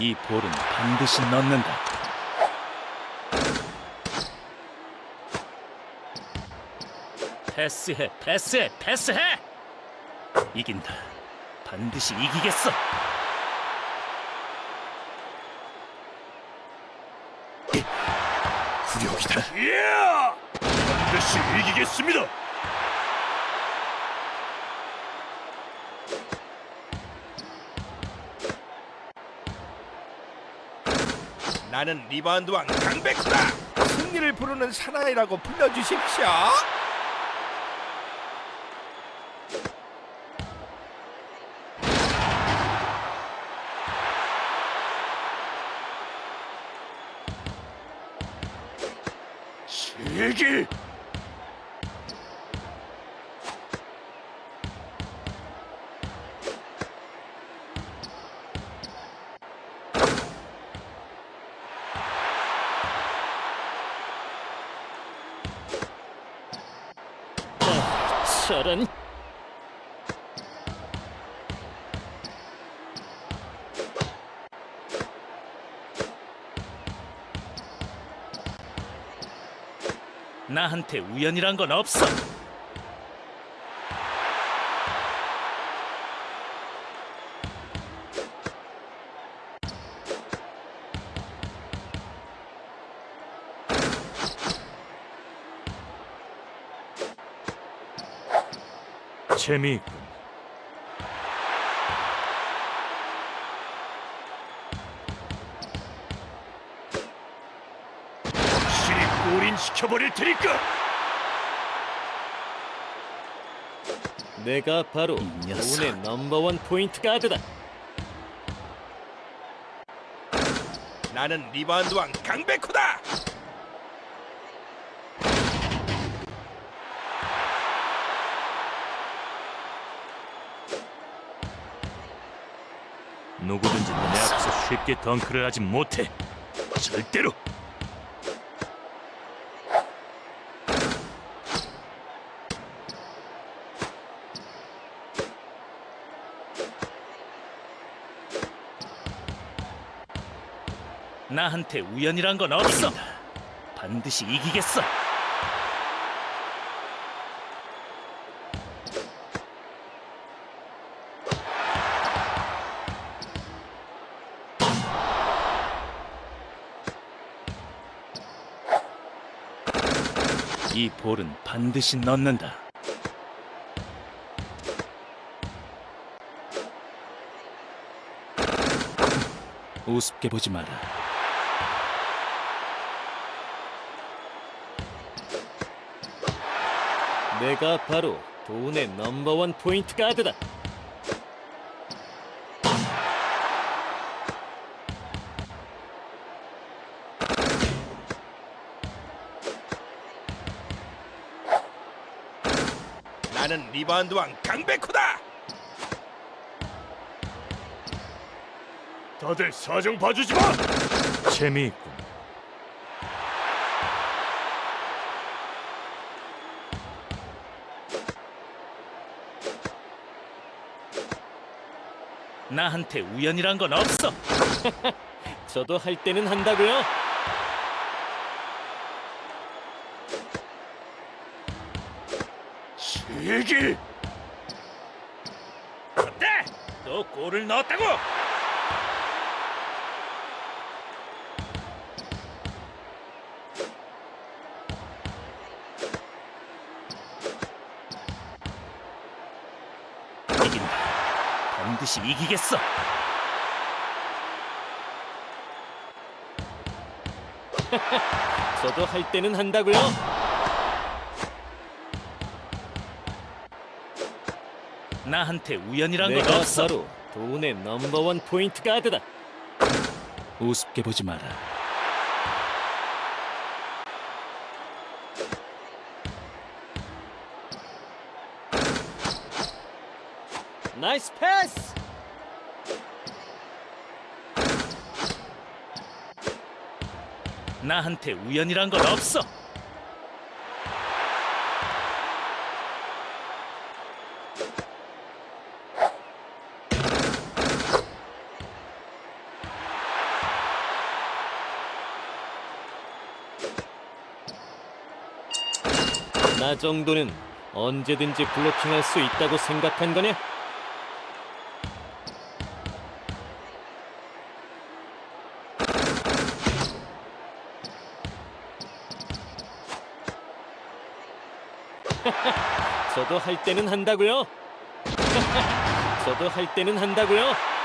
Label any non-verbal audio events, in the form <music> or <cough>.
이 볼은 반드시 넣는다. 패스해, 패스해, 패스해! 이긴다. 반드시 이기겠어. 예! 반드시 이기겠습니다. 나는 리바운드왕 강백수다. 승리를 부르는 사나이라고 불러주십시오. 세기 저런 나한테 우연이란 건 없어. 재미있군. 확실히 골인 시켜버릴 테니까. 내가 바로 녀석. 오늘 넘버원 포인트 가드다. 나는 리바운드왕 강백호다. 누구든지 내 앞에서 쉽게 덩크를 하지 못해. 절대로. 나한테 우연이란 건 없어. 반드시 이기겠어. 이 볼은 반드시 넣는다. 우습게 보지 마라. 내가 바로 돈의 넘버원 포인트 가드다. 나는 리바운드 왕 강백호다. 다들 사정 봐주지 마. 재미있군. 나한테 우연이란 건 없어. <laughs> 저도 할 때는 한다고요. 세기. 어때? 또 골을 넣었다고? 이긴다. 반드시 이기겠어. <laughs> 저도 할 때는 한다고요. 나한테 우연이란 건 없어. 바로 돈의 넘버원 포인트 가드다. 우습게 보지 마라. 나이스 패스. 나한테 우연이란 건 없어. 나 정도는 언제든지 블로킹할 수 있다고 생각한 거냐? <laughs> 저도 할 때는 한다고요. <laughs> 저도 할 때는 한다고요.